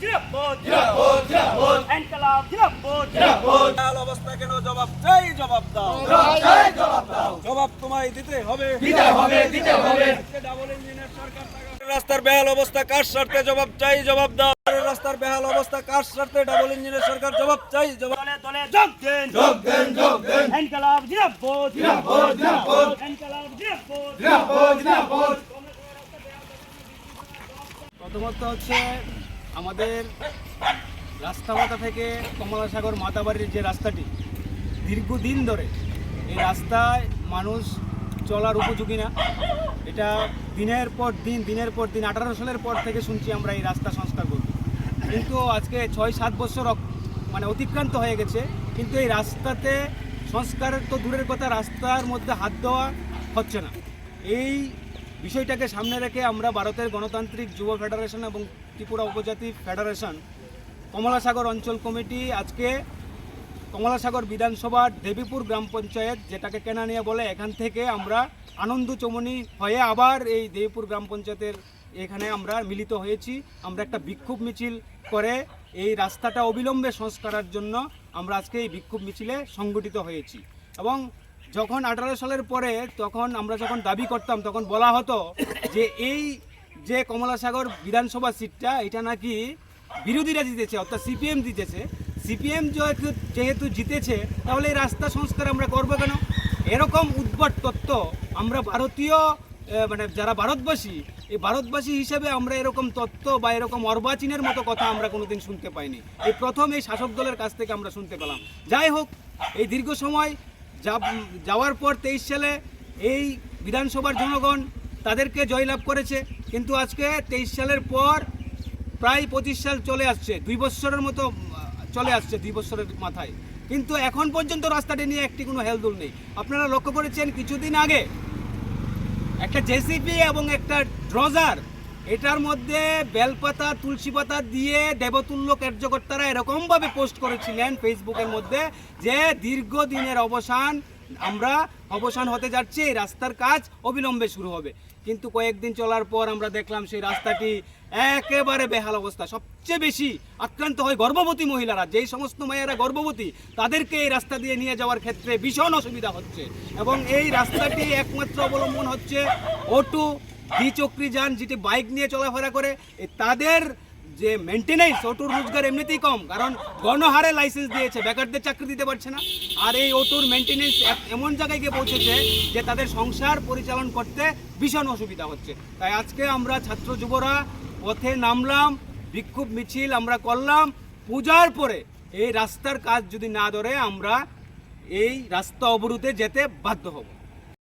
জিরাপদ জিরাপদ জিরাপদ এনকালাব জিরাপদ জিরাপদ হাল অবস্থা কেন জবাব চাই জবাব দাও চাই জবাব দাও জবাব তোমায় দিতে হবে দিতে হবে দিতে হবে ডাবল ইঞ্জিনের সরকার রাস্তার বেহাল অবস্থা কার স্বার্থে জবাব চাই জবাব দাও রাস্তার বেহাল অবস্থা কার স্বার্থে ডাবল ইঞ্জিনের সরকার জবাব চাই জবাব দলে দলে যোগ দেন যোগ দেন যোগ দেন এনকালাব জিরাপদ জিরাপদ জিরাপদ এনকালাব জিরাপদ জিরাপদ জিরাপদ প্রথমত হচ্ছে আমাদের রাস্তামাতা থেকে কমলাসাগর মাতাবাড়ির যে রাস্তাটি, দীর্ঘদিন ধরে এই রাস্তায় মানুষ চলার উপযোগী না। এটা দিনের পর দিন, দিনের পর দিন, আঠারো সালের পর থেকে শুনছি আমরা এই রাস্তা সংস্কার করব। কিন্তু আজকে ছয় সাত বছর মানে অতিক্রান্ত হয়ে গেছে। কিন্তু এই রাস্তাতে সংস্কারের তো দূরের কথা, রাস্তার মধ্যে হাত দেওয়া হচ্ছে না। এই বিষয়টাকে সামনে রেখে আমরা ভারতের গণতান্ত্রিক যুব ফেডারেশন এবং ত্রিপুরা উপজাতি ফেডারেশন কমলাসাগর অঞ্চল কমিটি আজকে কমলাসাগর বিধানসভার দেবীপুর গ্রাম পঞ্চায়েত, যেটাকে কেনা কেনানিয়া বলে, এখান থেকে আমরা আনন্দ চমনি হয়ে আবার এই দেবীপুর গ্রাম পঞ্চায়েতের এখানে আমরা মিলিত হয়েছি। আমরা একটা বিক্ষোভ মিছিল করে এই রাস্তাটা অবিলম্বে সংস্কারের জন্য আমরা আজকে এই বিক্ষোভ মিছিলে সংগঠিত হয়েছি। এবং যখন আঠারো সালের পরে তখন আমরা যখন দাবি করতাম, তখন বলা হতো যে এই যে কমলাসাগর বিধানসভা সিটটা, এটা নাকি বিরোধীরা জিতেছে, অর্থাৎ সিপিএম জিতেছে। সিপিএম যেহেতু যেহেতু জিতেছে, তাহলে এই রাস্তা সংস্কার আমরা করব কেন? এরকম উদ্ভট তত্ত্ব আমরা ভারতীয় মানে যারা ভারতবাসী, এই ভারতবাসী হিসেবে আমরা এরকম তত্ত্ব বা এরকম অর্বাচীনের মতো কথা আমরা কোনোদিন শুনতে পাইনি। এই প্রথম এই শাসক দলের কাছ থেকে আমরা শুনতে পেলাম। যাই হোক, এই দীর্ঘ সময় যাওয়ার পর তেইশ সালে এই বিধানসভার জনগণ তাদেরকে জয়লাভ করেছে। কিন্তু আজকে তেইশ সালের পর প্রায় পঁচিশ সাল চলে আসছে। দুই বছরের মতো চলে আসছে দুই বছরের মাথায়। কিন্তু এখন পর্যন্ত রাস্তাটি নিয়ে একটি কোনো হেলদুল নেই। আপনারা লক্ষ্য করেছেন, কিছুদিন আগে একটা জেসিপি এবং একটা ড্রজার এটার মধ্যে বেলপাতা, তুলসী পাতা দিয়ে দেবতুল্য কার্যকর্তারা এরকমভাবে পোস্ট করেছিলেন ফেসবুকের মধ্যে যে দীর্ঘদিনের অবসান, আমরা অবসান হতে যাচ্ছে, এই রাস্তার কাজ অবিলম্বে শুরু হবে। কিন্তু কয়েকদিন চলার পর আমরা দেখলাম সেই রাস্তাটি একেবারে বেহাল অবস্থা। সবচেয়ে বেশি আক্রান্ত হয় গর্ভবতী মহিলারা, যেই সমস্ত মেয়েরা গর্ভবতী, তাদেরকে এই রাস্তা দিয়ে নিয়ে যাওয়ার ক্ষেত্রে ভীষণ অসুবিধা হচ্ছে। এবং এই রাস্তাটি একমাত্র অবলম্বন হচ্ছে অটো দ্বিচক্রি যান যেটি বাইক নিয়ে চলাফেরা করে তাদের যে মেনটেনেন্স অটোর রোজগার এমনিতেই কম, কারণ গণহারে লাইসেন্স দিয়েছে, বেকারদের চাকরি দিতে পারছে না। আর এই অটোর মেনটেনেন্স এমন জায়গায় গিয়ে পৌঁছেছে যে তাদের সংসার পরিচালন করতে ভীষণ অসুবিধা হচ্ছে। তাই আজকে আমরা ছাত্র যুবরা পথে নামলাম, বিক্ষোভ মিছিল আমরা করলাম, পূজার পরে এই রাস্তার কাজ যদি না ধরে আমরা এই রাস্তা অবরোধে যেতে বাধ্য হব।